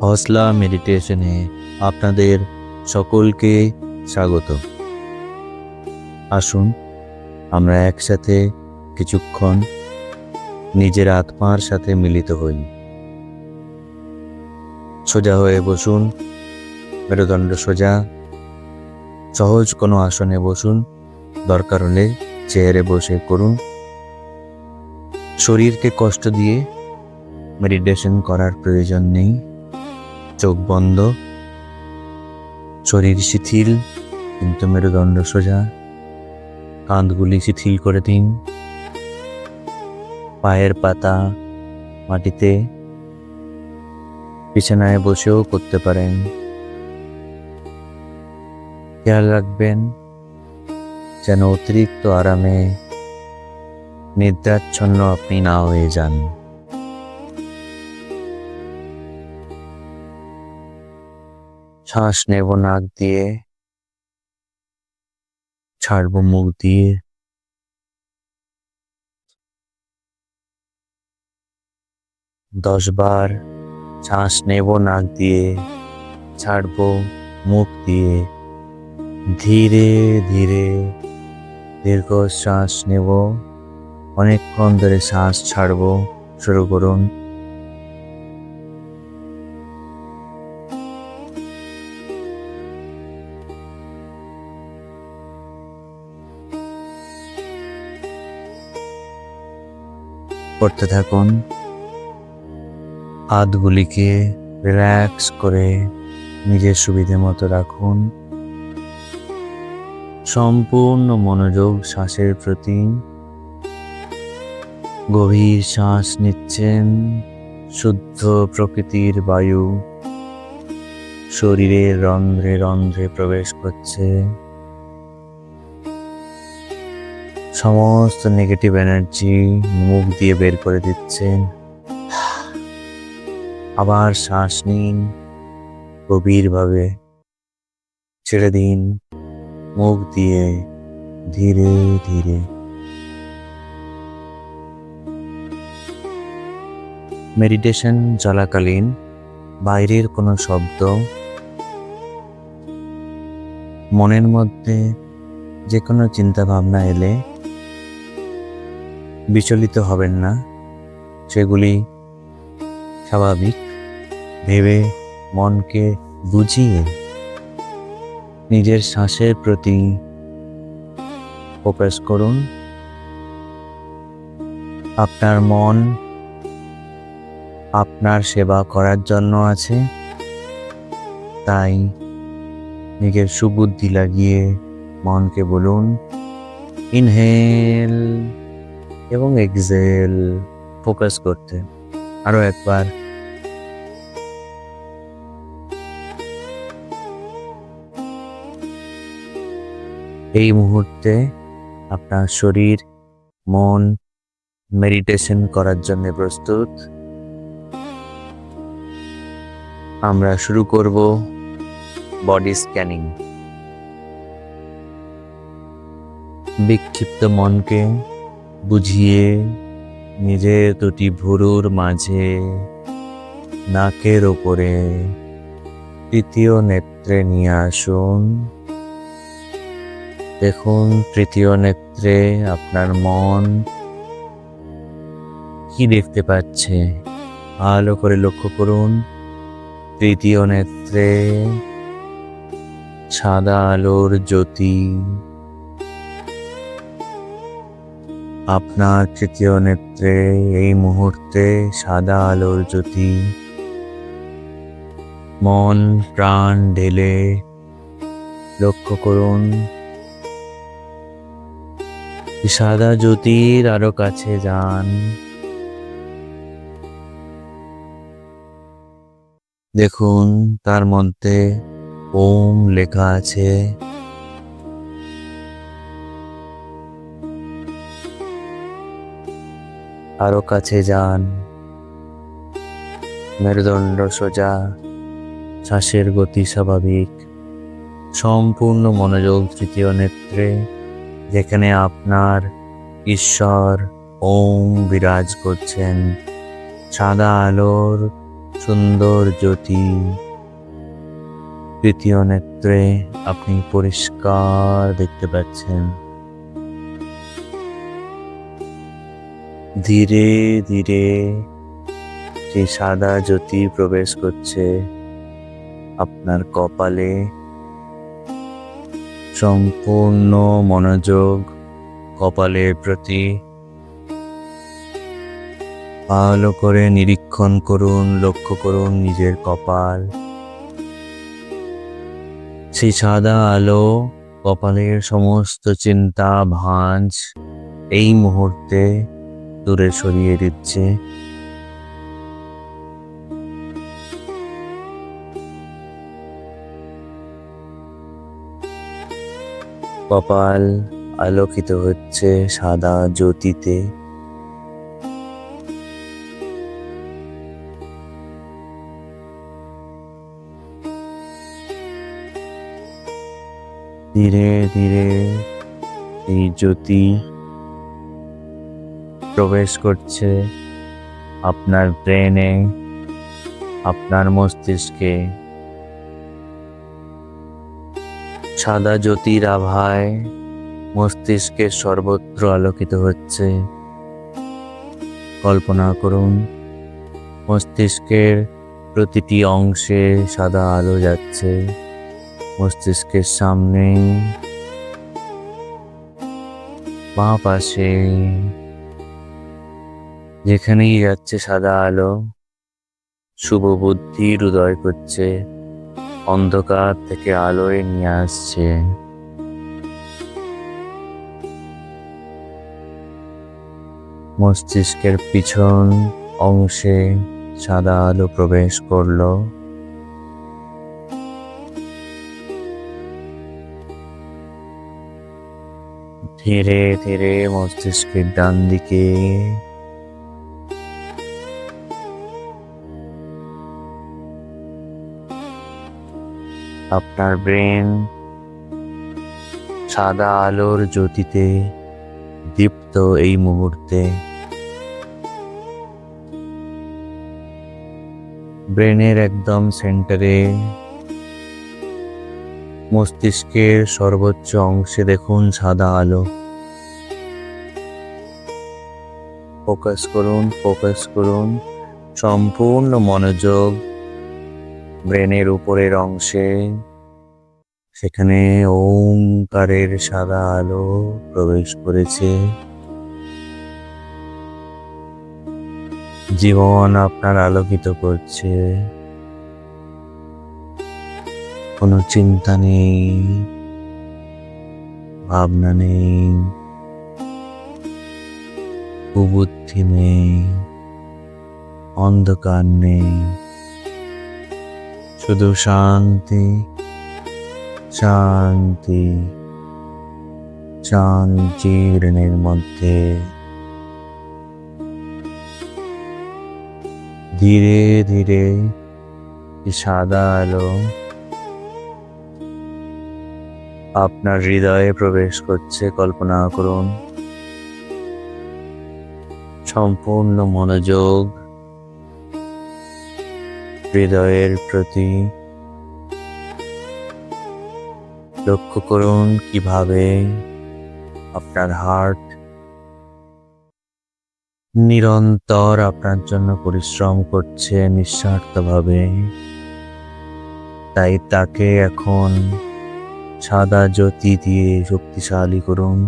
হসলা মেডিটেশনে আপনাদের সকলকে স্বাগত। আসুন, আমরা একসাথে কিছুক্ষণ নিজের আত্মার সাথে মিলিত হই। সোজা হয়ে বসুন, মেরুদণ্ড সোজা। সহজ কোনো আসনে বসুন, দরকার হলে চেয়ারে বসে করুন। শরীরকে কষ্ট দিয়ে মেডিটেশন করার প্রয়োজন নেই। চোখ বন্ধ। শরীর শিথিল, কিন্তু মেরুদণ্ড সোজা। কাঁধগুলি শিথিল করে দিন। পায়ের পাতা মাটিতে। বিছানায় বসেও করতে পারেন। খেয়াল রাখবেন, যেন অতিরিক্ত আরামে নিদ্রাচ্ছন্ন আপনি না হয়ে যান। শ্বাস নেব নাক দিয়ে। ছাড়বো মুখ দিয়ে। দশ বার শ্বাস নেব নাক দিয়ে, ছাড়বো মুখ দিয়ে। ধীরে ধীরে দীর্ঘ শ্বাস নেব। অনেকক্ষণ ধরে শ্বাস ছাড়বো। শুরু করুন। করতে থাকুন। হাতগুলিকে রিল্যাক্স করে নিজের সুবিধে মতো রাখুন। সম্পূর্ণ মনোযোগ শ্বাসের প্রতি। গভীর শ্বাস নিচ্ছেন শুদ্ধ প্রকৃতির বায়ু। শরীরের রন্ধ্রে রন্ধ্রে প্রবেশ করছে। সমস্ত নেগেটিভ এনার্জি মুখ দিয়ে বের করে দিচ্ছেন। আবার শ্বাস নিন, গভীরভাবে ছেড়ে দিন, মুখ দিয়ে ধীরে ধীরে। মেডিটেশন চলাকালীন বাইরের কোনো শব্দ মনের মধ্যে যে কোনো চিন্তা ভাবনা এলে বিচলিত হবেন না। সেগুলি স্বাভাবিক। ভেবে মনকে বুঝিয়ে নিজের শ্বাসের প্রতি ফোকাস করুন। আপনার মন আপনার সেবা করার জন্য আছে। তাই নিজের সুবুদ্ধি লাগিয়ে মনকে বলুন, ইনহেল। এবং এক্সেল ফোকাস করতে। আরও একবার। এই মুহূর্তে আপনার শরীর, মন মেডিটেশন করার জন্য প্রস্তুত। আমরা শুরু করব বডি স্ক্যানিং বিক্ষিপ্ত মনকে বুঝিয়ে নিজের দুটি ভুরুর মাঝে, নাকের ওপরে তৃতীয় নেত্রে নিয়ে আসুন। দেখুন তৃতীয় নেত্রে আপনার মন কি দেখতে পাচ্ছে। ভালো করে লক্ষ্য করুন। তৃতীয় নেত্রে সাদা আলোর জ্যোতি। আপনার তৃতীয় নেত্রে এই মুহূর্তে সাদা আলোর জ্যোতি। মন, প্রাণ, ঢেলে লক্ষ্য করুন। সাদা জ্যোতির আরও কাছে যান। দেখুন, তার মধ্যে ওম লেখা আছে। আরও কাছে যান। মেরুদণ্ড সোজা, শ্বাসের গতি স্বাভাবিক। সম্পূর্ণ মনোযোগ তৃতীয় নেত্রে, যেখানে আপনার ঈশ্বর ওম বিরাজ করছেন। সাদা আলোর সুন্দর জ্যোতি। তৃতীয় নেত্রে আপনি পরিষ্কার দেখতে পাচ্ছেন। ধীরে ধীরে সেই সাদা জ্যোতি প্রবেশ করছে আপনার কপালে, সম্পূর্ণ মনোযোগ কপালের প্রতি। ভালো করে নিরীক্ষণ করুন, লক্ষ্য করুন নিজের কপাল। সেই সাদা আলো কপালের সমস্ত চিন্তা, ভাঁজ এই মুহূর্তে দূরে সরিয়ে দিচ্ছে। কপাল আলোকিত হচ্ছে সাদা জ্যোতিতে। ধীরে ধীরে এই জ্যোতি প্রবেশ করছে আপনার ব্রেনে, আপনার মস্তিষ্কে। সাদা জ্যোতির আভায় মস্তিষ্কের সর্বত্র আলোকিত হচ্ছে। কল্পনা করুন, মস্তিষ্কের প্রতিটি অংশে সাদা আলো যাচ্ছে। মস্তিষ্কের সামনে, বাঁ পাশে যেখানেই যাচ্ছে সাদা আলো, শুভ বুদ্ধির উদয় করছে, অন্ধকার থেকে আলোয় নিয়ে আসছে। মস্তিষ্কের পিছন অংশে সাদা আলো প্রবেশ করল। ধীরে ধীরে মস্তিষ্কের ডান দিকে আপনার ব্রেন সাদা আলোর জ্যোতিতে দীপ্ত এই মুহূর্তে। ব্রেনের একদম সেন্টারে মস্তিষ্কের সর্বোচ্চ অংশে দেখুন সাদা আলো। ফোকাস করুন ফোকাস করুন। সম্পূর্ণ মনোযোগ ব্রেনের উপরের অংশে। সেখানে ওঙ্কারের সাদা আলো প্রবেশ করেছে। জীবন আপনার আলোকিত করছে। কোনো চিন্তা নেই, ভাবনা নেই, কুবুদ্ধি নেই, অন্ধকার নেই। শুধু শান্তি শান্তি, শান্তির মধ্যে। ধীরে ধীরে সাদা আলো আপনার হৃদয়ে প্রবেশ করছে, কল্পনা করুন। সম্পূর্ণ মনোযোগ হৃদয়ের প্রতি লক্ষ্য করুন কীভাবে আপনার হার্ট নিরন্তর আপনার জন্য পরিশ্রম করছে নিঃস্বার্থভাবে। তাই তাকে এখন সাদা জ্যোতি দিয়ে শক্তিশালী করুন।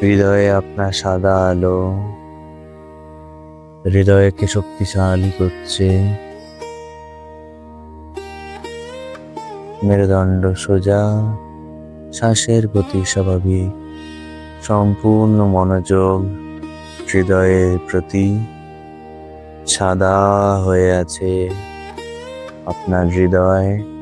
হৃদয়ে আপনার সাদা আলো, হৃদয়কে শক্তিশালী করছে। মেরুদণ্ড সোজা, শ্বাসের গতি স্বাভাবিক, সম্পূর্ণ মনোযোগ হৃদয়ের প্রতি সাদা হয়ে আছে। আপনার হৃদয়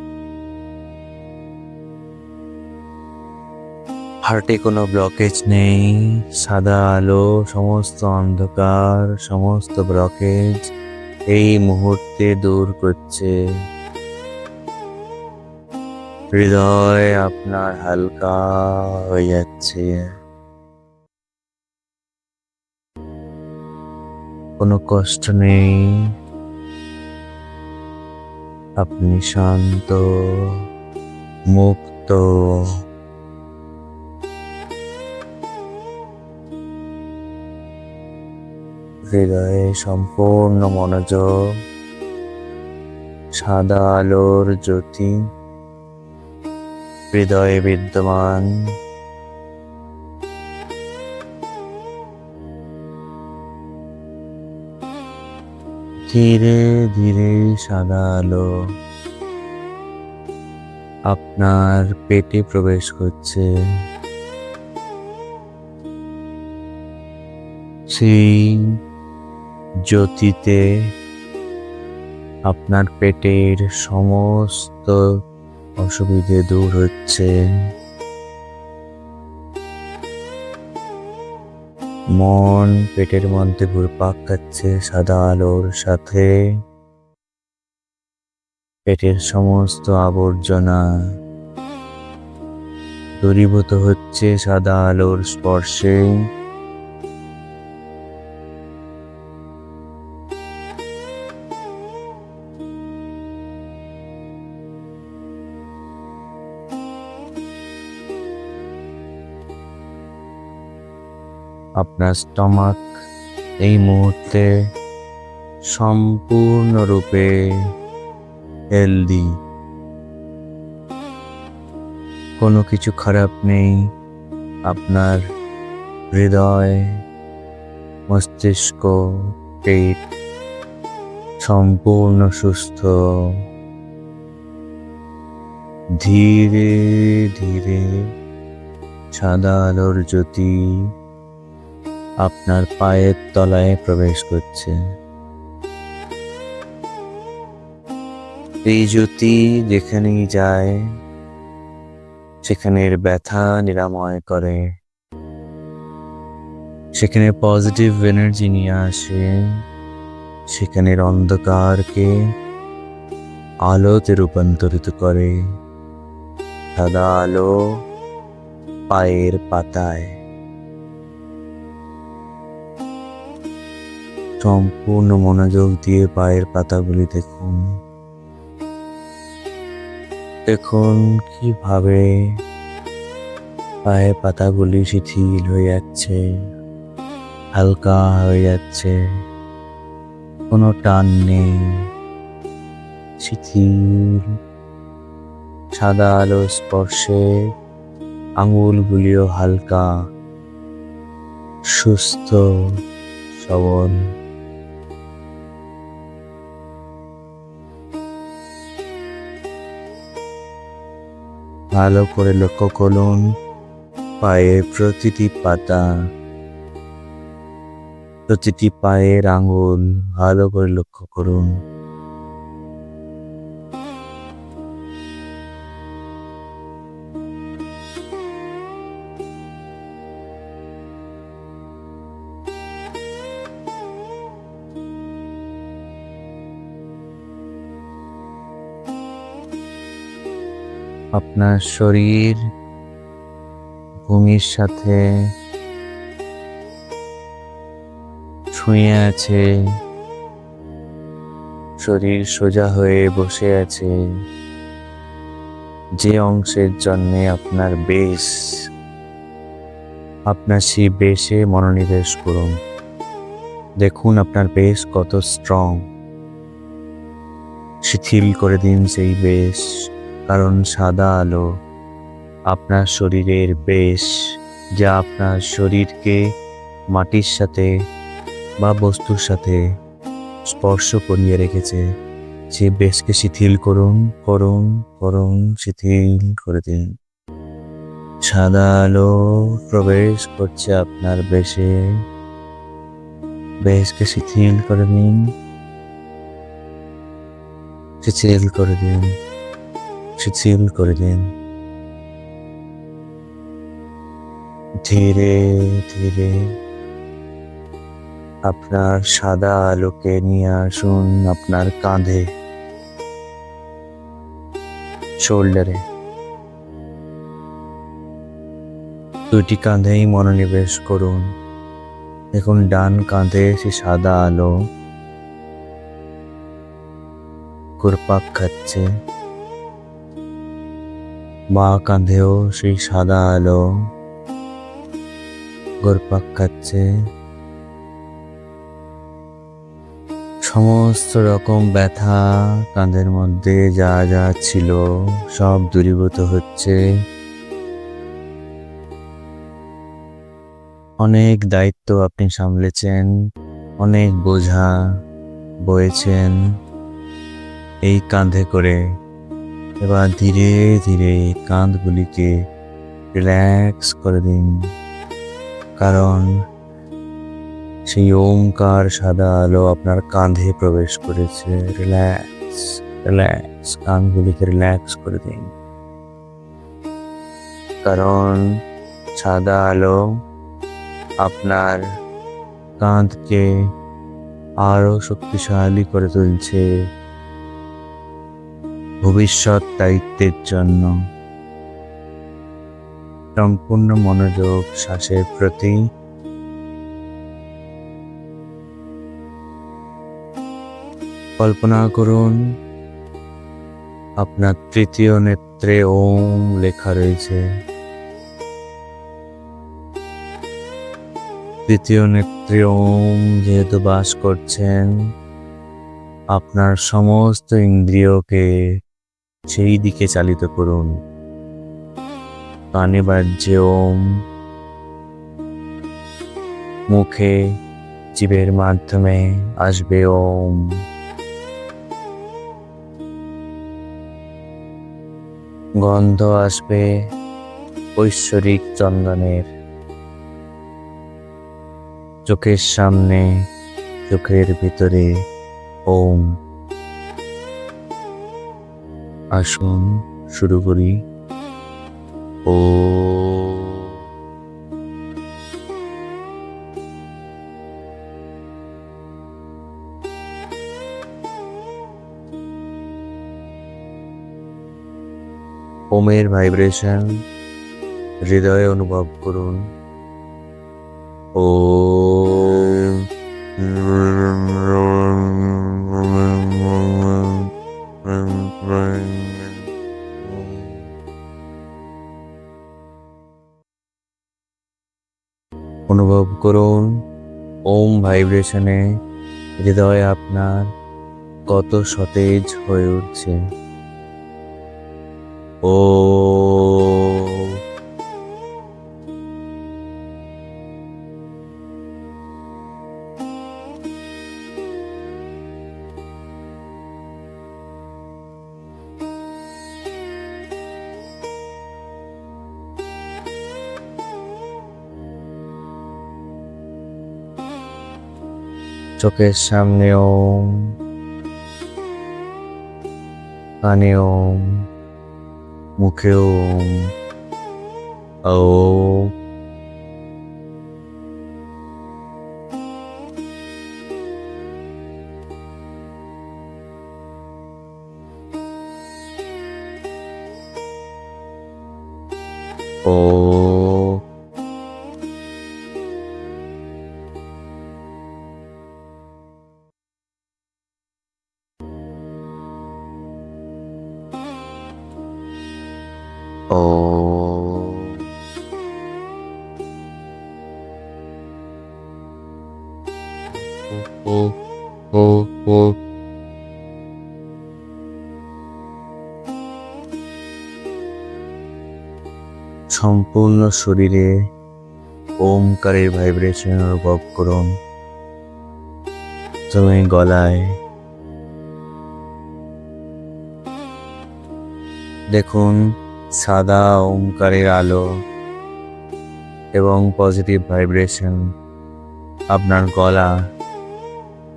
হার্টে কোনো ব্লকেজ নেই, সাদা আলো, সমস্ত অন্ধকার, সমস্ত ব্লকেজ এই মুহূর্তে দূর করছে। হৃদয় আপনার হালকা হয়ে যাচ্ছে। কোনো কষ্ট নেই। আপনি শান্ত, মুক্ত। হৃদয়ে সম্পূর্ণ মনোযোগ, সাদা আলোর জ্যোতি, হৃদয়ে বিদ্যমান। ধীরে ধীরে সাদা আলো আপনার পেটে প্রবেশ করছে। সেই জ্যোতিতে আপনার পেটের সমস্ত অসুবিধে দূর হচ্ছে। মন পেটের মধ্যে ঘুরপাক খাচ্ছে সাদা আলোর সাথে। পেটের সমস্ত আবর্জনা দূরীভূত হচ্ছে সাদা আলোর স্পর্শে। আপনার স্টমাক এই মুহূর্তে সম্পূর্ণরূপে হেলদি কোনো কিছু খারাপ নেই, আপনার হৃদয়, মস্তিষ্ক, পেট সম্পূর্ণ সুস্থ। ধীরে ধীরে সাদা আলোর জ্যোতি আপনার পায়ের তলায় প্রবেশ করছে। এই জ্যোতি যেখানেই যায়, সেখানের ব্যথা নিরাময় করে। সেখানে পজিটিভ এনার্জি নিয়ে আসে। সেখানের অন্ধকারকে আলোতে রূপান্তরিত করে। সাদা আলো পায়ের পাতায়। সম্পূর্ণ মনোযোগ দিয়ে পায়ের পাতাগুলি দেখুন। দেখুন কীভাবে পায়ের পাতাগুলি শিথিল হয়ে যাচ্ছে, হালকা হয়ে যাচ্ছে, কোনো টান নেই, শিথিল। সাদা আলো স্পর্শে আঙুলগুলিও হালকা, সুস্থ, সবল। ভালো করে লক্ষ্য করুন পায়ের প্রতিটি পাতা প্রতিটি পায়ের আঙুল ভালো করে লক্ষ্য করুন। আপনার শরীর ভূমির সাথে ছুঁয়ে আছে, শরীর সোজা হয়ে বসে আছে, যে অংশের জন্যে আপনার বেশ, আপনার সেই বেশে মনোনিবেশ করুন। দেখুন আপনার বেশ কত স্ট্রং শিথিল করে দিন সেই বেশ। কারণ সাদা আলো আপনার শরীরের বেশ যা আপনার শরীরকে মাটির সাথে বা বস্তুর সাথে স্পর্শ করিয়ে রেখেছে। সে বেশকে শিথিল করুন করুন করুন, শিথিল করে দিন। সাদা আলো প্রবেশ করছে আপনার বেশে। বেশকে শিথিল করে দিন শিথিল করে দিন। একটু চিল করে দিন। ধীরে ধীরে আপনার সাদা আলোকে নিয়ে আসুন আপনার কাঁধে। শোল্ডারে। দুটি কাঁধেই মনোনিবেশ করুন। দেখুন, ডান কাঁধে সে সাদা আলো। কুরপাক খাচ্ছে। বা কাঁধেও সেই সাদা আলো গোরপাক খাচ্ছে সমস্ত রকম ব্যথা কাঁধের মধ্যে যা যা ছিল সব দূরীভূত হচ্ছে। অনেক দায়িত্ব আপনি সামলেছেন, অনেক বোঝা বয়েছেন এই কাঁধে করে। এবার ধীরে ধীরে কাঁধগুলিকে রিল্যাক্স করে দিন। কারণ সেই ওমকার সাদা আলো আপনার কাঁধে প্রবেশ করেছে। রিল্যাক্স রিল্যাক্স কাঁধগুলিকে রিল্যাক্স করে দিন। কারণ সাদা আলো আপনার কাঁধকে আরও শক্তিশালী করে তুলছে। ভবিষ্যৎ দায়িত্বের জন্য। সম্পূর্ণ মনোযোগ শ্বাসের প্রতি। কল্পনা করুন, আপনার তৃতীয় নেত্রে ওম লেখা রয়েছে। তৃতীয় নেত্রে ওম যেহেতু বাস করছেন, আপনার সমস্ত ইন্দ্রিয়কে সেই দিকে চালিত করুন। কানে বাজছে ওম। মুখে জীবের মাধ্যমে আসবে ওম। গন্ধ আসবে ঐশ্বরিক চন্দনের। চোখের সামনে, চোখের ভিতরে ওম। আসুন শুরু করি। ও। ওমের ভাইব্রেশন হৃদয়ে অনুভব করুন। ও। ভাইব্রেশনে হৃদয় আপনার কত সতেজ হয়ে উঠছে। ও চোখের সামনে ওম কানে ওম মুখে ওম ও ও। সম্পূর্ণ শরীরে ওমকারের ভাইব্রেশন অনুভব করুন। তুমি গলায় দেখুন সাদা ওমকারের আলো এবং পজিটিভ ভাইব্রেশন আপনার গলা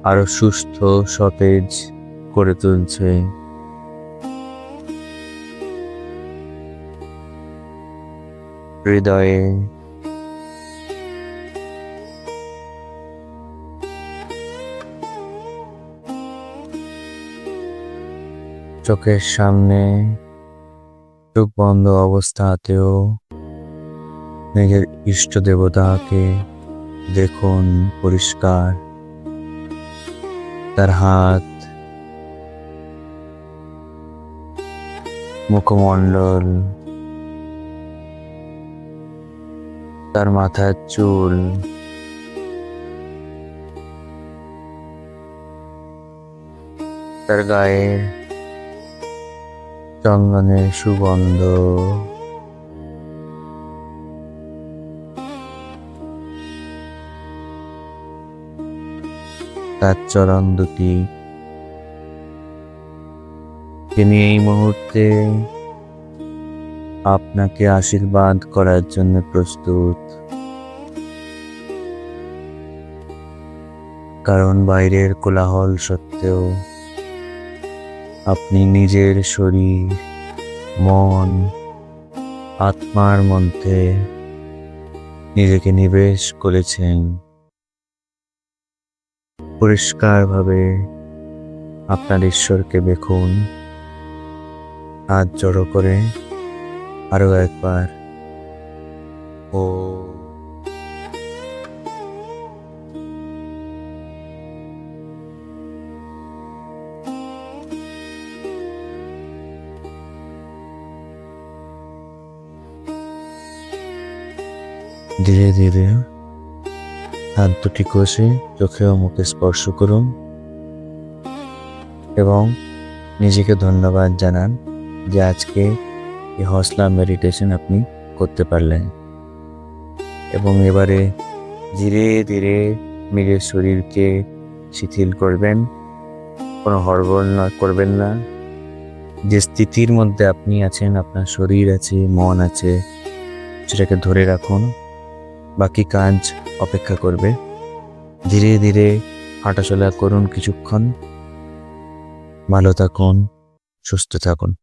আরও সুস্থ, সতেজ করে তুলছে। হৃদয়ে। চোখের সামনে চোখ বন্ধ অবস্থাতেও নিজের ইষ্ট দেবতাকে দেখুন পরিষ্কার। তার হাত মুখমণ্ডল তার মাথার চুল। তার গায়ে চন্দনের সুগন্ধ। তার চরণ দুটি। তিনি এই মুহূর্তে আপনাকে আশীর্বাদ করার জন্য প্রস্তুত। কারণ বাইরের কোলাহল সত্ত্বেও আপনি নিজের শরীর, মন, আত্মার মধ্যে নিজেকে নিবেশ করেছেন। পরিষ্কারভাবে আপনার ঈশ্বরকে দেখুন। হাত জড়ো করে আরও একবার। ও। ধীরে ধীরে হাত দুটি কষে চোখে ও মুখে স্পর্শ করুন এবং নিজেকে ধন্যবাদ জানান যে আজকে এই হসলা মেডিটেশন আপনি করতে পারলেন। এবং এবারে ধীরে ধীরে নিজের শরীরকে শিথিল করবেন, কোনো হড়বড় না, করবেন না। যে স্থিতির মধ্যে আপনি আছেন, আপনার শরীর আছে, মন আছে, সেটাকে ধরে রাখুন। বাকি কাজ অপেক্ষা করবে। ধীরে ধীরে হাঁটাচলা করুন কিছুক্ষণ। ভালো থাকুন, সুস্থ থাকুন।